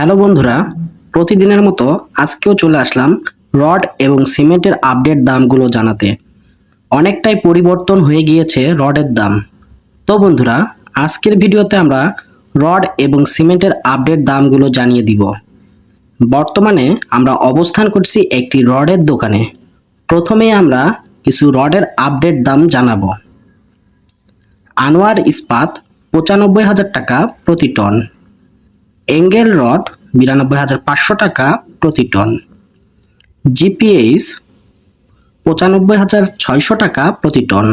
Hello বন্ধুরা, প্রতিদিনের মতো আজকেও চলে আসলাম রড এবং সিমেন্টের আপডেট দামগুলো জানাতে। অনেকটাই পরিবর্তন হয়ে গিয়েছে রডের দাম। তো বন্ধুরা, আজকের ভিডিওতে আমরা রড এবং সিমেন্টের আপডেট দামগুলো জানিয়ে দিব। বর্তমানে আমরা অবস্থান করছি একটি রডের দোকানে। প্রথমে আমরা কিছু রডের আপডেট দাম জানাব। আনোয়ার ইস্পাত পঁচানব্বই হাজার টাকা প্রতি টন। এঙ্গেল রড বিরানব্বই হাজার পাঁচশো টাকা প্রতি টন। জিপিএইচ পঁচানব্বই হাজার ছয়শো টাকা প্রতি টন।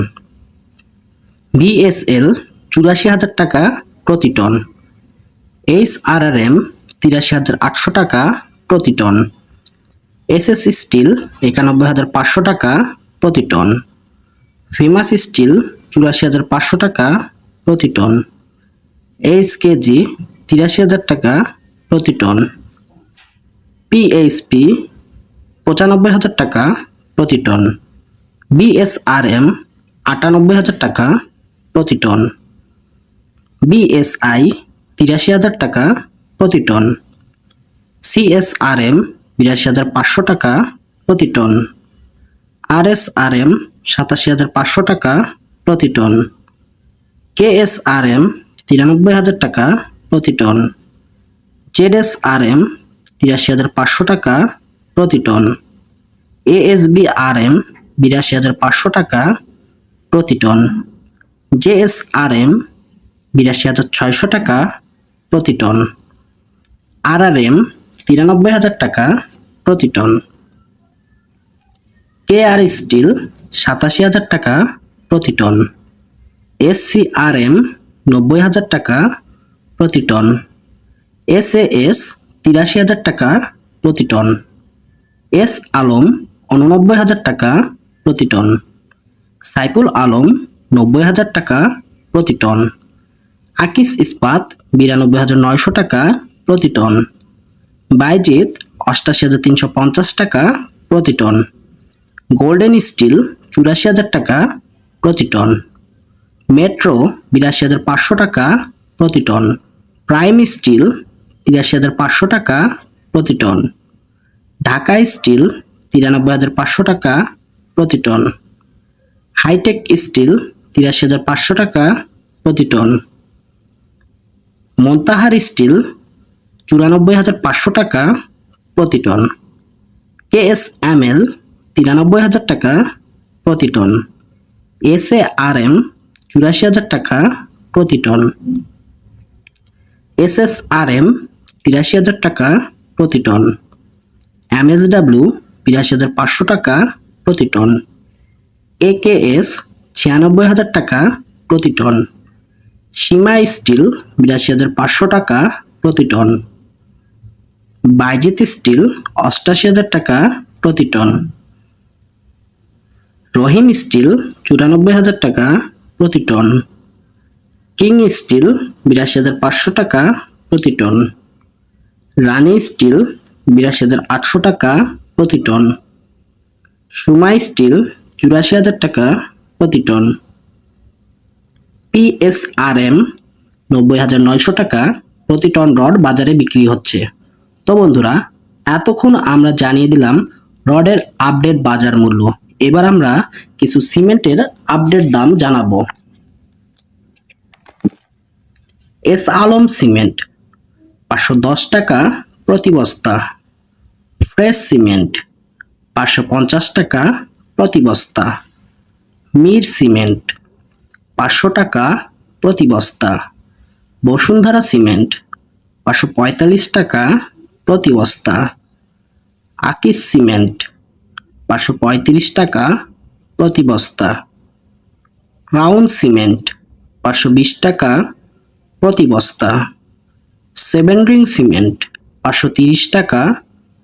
বিএসএল চুরাশি হাজার টাকা প্রতি ton. H R R M তিরাশি হাজার আটশো টাকা প্রতি টন। এসএস স্টিল একানব্বই হাজার পাঁচশো টাকা প্রতি টন। ফেমাস স্টিল চুরাশি হাজার পাঁচশো টাকা প্রতি টন। এইচ কেজি তিরাশি হাজার টাকা প্রতি টন। পিএইচপি পঁচানব্বই হাজার টাকা প্রতি টন। বিএসআরএম আটানব্বই হাজার টাকা প্রতি টন। বিএসআই তিরাশি হাজার টাকা প্রতি টন। সিএসআরএম বিরাশি হাজার পাঁচশো টাকা প্রতি টন। আরএসআরএম সাতাশি হাজার পাঁচশো টাকা প্রতি টন। কেএসআরএম তিরানব্বই হাজার টাকা প্রতি টন। জেডএসআরএম তিরাশি হাজার পাঁচশো টাকা প্রতি টন। এএসবিআরএম বিরাশি হাজার পাঁচশো টাকা প্রতি টন। জেএসআরএম বিরাশি হাজার ছয়শো টাকা প্রতি টন। আরআরএম তিরানব্বই হাজার টাকা প্রতি টন। কেআর স্টিল সাতাশি হাজার টাকা প্রতি টন। এসসিআরএম নব্বই হাজার টাকা প্রতি টন। এসএএস তিরাশি হাজার টাকা প্রতি টন। এস আলম উননব্বই হাজার টাকা প্রতি টন। সাইফুল আলম নব্বই হাজার টাকা প্রতি টন। আকিস ইস্পাত বিরানব্বই হাজার নয়শো টাকা প্রতি টন। বাইজিৎ অষ্টাশি হাজার তিনশো পঞ্চাশ টাকা প্রতি টন। গোল্ডেন স্টিল চুরাশি হাজার টাকা প্রতি টন। মেট্রো বিরাশি হাজার পাঁচশো টাকা প্রতি টন। প্রাইম স্টিল তিরাশি হাজার পাঁচশো টাকা প্রতি টন। ঢাকা স্টিল তিরানব্বই হাজার পাঁচশো টাকা প্রতি টন। হাইটেক স্টিল তিরাশি হাজার পাঁচশো টাকা প্রতি টন। মন্তাহার স্টিল চুরানব্বই হাজার পাঁচশো টাকা প্রতি ton. K S M L তিরানব্বই হাজার টাকা প্রতি ton. S A R M চুরাশি হাজার টাকা প্রতি ton. S S R M তিরাশি হাজার টাকা প্রতি টন। এমএসডাব্লিউ বিরাশি হাজার পাঁচশো টাকা প্রতি টন। এ কে এস ছিয়ানব্বই হাজার টাকা প্রতি টন। সীমা স্টিল বিরাশি হাজার পাঁচশো টাকা প্রতি টন। বাইজিত স্টিল অষ্টাশি হাজার টাকা প্রতি টন। রহিম স্টিল চুরানব্বই হাজার টাকা প্রতি টন। কিং স্টিল বিরাশি হাজার পাঁচশো টাকা প্রতি টন। রানি স্টিল বিরাশি হাজার আটশো টাকা প্রতি টন। সুমাই স্টিল চুরাশি হাজার টাকা প্রতি টন। পিএসআরএম নব্বই হাজার নয়শো টাকা প্রতি টন রড বাজারে বিক্রি হচ্ছে। তো বন্ধুরা, এতক্ষণ আমরা জানিয়ে দিলাম রডের আপডেট বাজার মূল্য। এবার আমরা কিছু সিমেন্টের আপডেট দাম জানাব। S Alam cement. পাঁচশো দশ টাকা প্রতি বস্তা। Fresh cement. পাঁচশো পঞ্চাশ টাকা প্রতি বস্তা। মির সিমেন্ট। পাঁচশো টাকা প্রতি বস্তা। বসুন্ধরা সিমেন্ট। পাঁচশো পঁয়তাল্লিশ টাকা প্রতি বস্তা। আকিস সিমেন্ট। পাঁচশো পঁয়ত্রিশ টাকা প্রতি বস্তা। Crown cement. পাঁচশো বিশ টাকা প্রতি বস্তা। সেভেন রিং সিমেন্ট পাঁচশো তিরিশ টাকা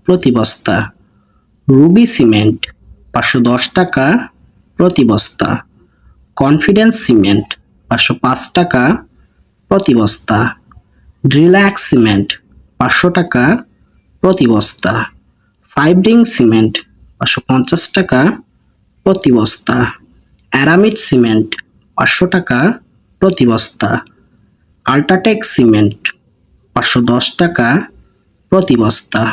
প্রতি বস্তা। রুবি সিমেন্ট পাঁচশো দশ টাকা প্রতি বস্তা। কনফিডেন্স সিমেন্ট পাঁচশো পাঁচ টাকা প্রতি বস্তা। রিল্যাক্স সিমেন্ট পাঁচশো টাকা প্রতি বস্তা। ফাইভ রিং সিমেন্ট পাঁচশো পঞ্চাশ টাকা প্রতি বস্তা। অ্যারামিড সিমেন্ট পাঁচশো টাকা প্রতি বস্তা। আল্ট্রাটেক সিমেন্ট, পাঁচশো দশ টাকা প্রতি বস্তা।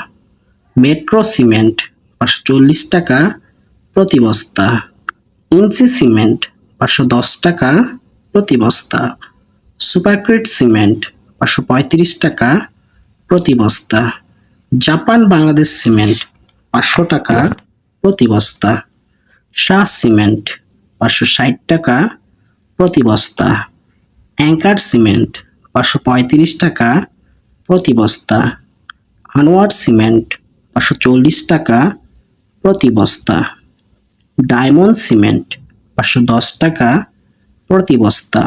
মেট্রো সিমেন্ট, পাঁচশো চল্লিশ টাকা প্রতি বস্তা। ইঞ্চি সিমেন্ট, পাঁচশো দশ টাকা প্রতি বস্তা। সুপারক্রিট সিমেন্ট, পাঁচশো পঁয়ত্রিশ টাকা প্রতি বস্তা। জাপান বাংলাদেশ সিমেন্ট, পাঁচশো টাকা প্রতি বস্তা। শাহ সিমেন্ট, পাঁচশো ষাট টাকা প্রতি বস্তা। অ্যাঙ্কার সিমেন্ট পাঁচশো পঁয়ত্রিশ টাকা প্রতি বস্তা। আনোয়ার সিমেন্ট পাঁচশো চল্লিশ টাকা প্রতি বস্তা। ডায়মন্ড সিমেন্ট পাঁচশো দশ টাকা প্রতি বস্তা।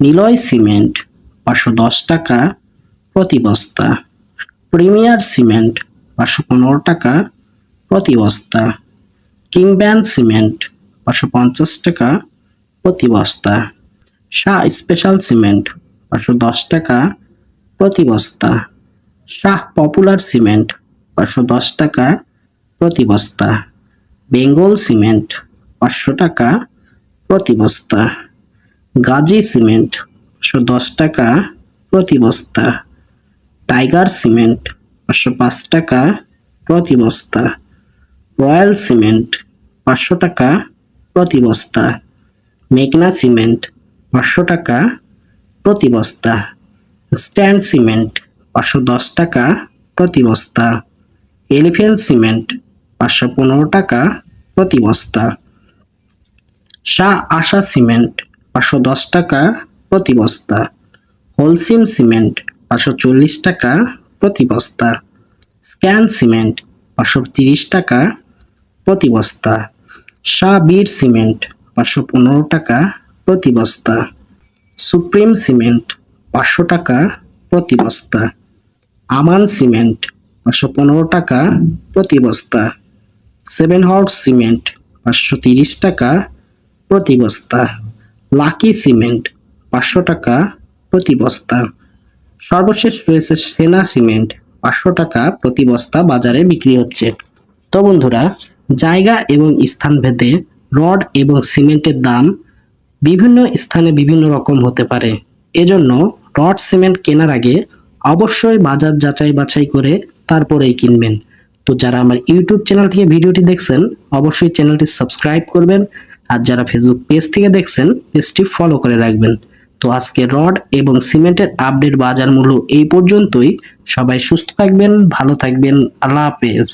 নিলয় সিমেন্ট পাঁচশো দশ টাকা প্রতি বস্তা। প্রিমিয়ার সিমেন্ট পাঁচশো পনেরো টাকা প্রতি বস্তা। কিংব্যান সিমেন্ট পাঁচশো পঞ্চাশ টাকা প্রতি বস্তা। শাহ স্পেশাল সিমেন্ট, পাঁচশো দশ টাকা প্রতি বস্তা শাহ পপুলার সিমেন্ট, পাঁচশো দশ টাকা প্রতি বস্তা বেঙ্গল সিমেন্ট, পাঁচশো টাকা প্রতি বস্তা গাজী সিমেন্ট, পাঁচশো দশ টাকা প্রতি বস্তা টাইগার সিমেন্ট, পাঁচশো পাঁচ টাকা প্রতি বস্তা রয়্যাল সিমেন্ট, পাঁচশো টাকা প্রতি বস্তা মেঘনা সিমেন্ট পাঁচশো টাকা প্রতি বস্তা। স্ট্যান্ড সিমেন্ট পাঁচশো দশ টাকা প্রতি বস্তা। এলিফেন্ট সিমেন্ট পাঁচশো পনেরো টাকা প্রতি বস্তা। শাহ আশা সিমেন্ট পাঁচশো দশ টাকা প্রতি বস্তা। হোলসিম সিমেন্ট পাঁচশো চল্লিশ টাকা প্রতি বস্তা। স্ক্যান সিমেন্ট পাঁচশো তিরিশ টাকা প্রতি বস্তা। শাহ বীর সিমেন্ট পাঁচশো পনেরো টাকা প্রতি বস্তা। সুপ্রিম সিমেন্ট, পাঁচশো টাকা প্রতি বস্তা। আমান সিমেন্ট, পাঁচশো পনেরো টাকা প্রতি বস্তা। সেভেন হর্স সিমেন্ট, পাঁচশো তিরিশ টাকা প্রতি বস্তা। লাকি সিমেন্ট, পাঁচশো টাকা প্রতি বস্তা। সর্বশেষ রয়েছে সেনা সিমেন্ট, পাঁচশো টাকা প্রতি বস্তা বাজারে বিক্রি হচ্ছে। তো বন্ধুরা, জায়গা এবং স্থান ভেদে রড এবং সিমেন্টের দাম বিভিন্ন স্থানে বিভিন্ন রকম হতে পারে। এজন্য রড সিমেন্ট কেনার আগে অবশ্যই বাজার যাচাই বাছাই করে তারপরেই কিনবেন। তো যারা আমার ইউটিউব চ্যানেল থেকে ভিডিওটি দেখছেন, অবশ্যই চ্যানেলটি সাবস্ক্রাইব করবেন আর যারা ফেসবুক পেজ থেকে দেখছেন, পেজটি ফলো করে রাখবেন। তো আজকে রড এবং সিমেন্টের আপডেট বাজার মূল্য এই পর্যন্তই। সবাই সুস্থ থাকবেন, ভালো থাকবেন। আল্লাহ হাফেজ।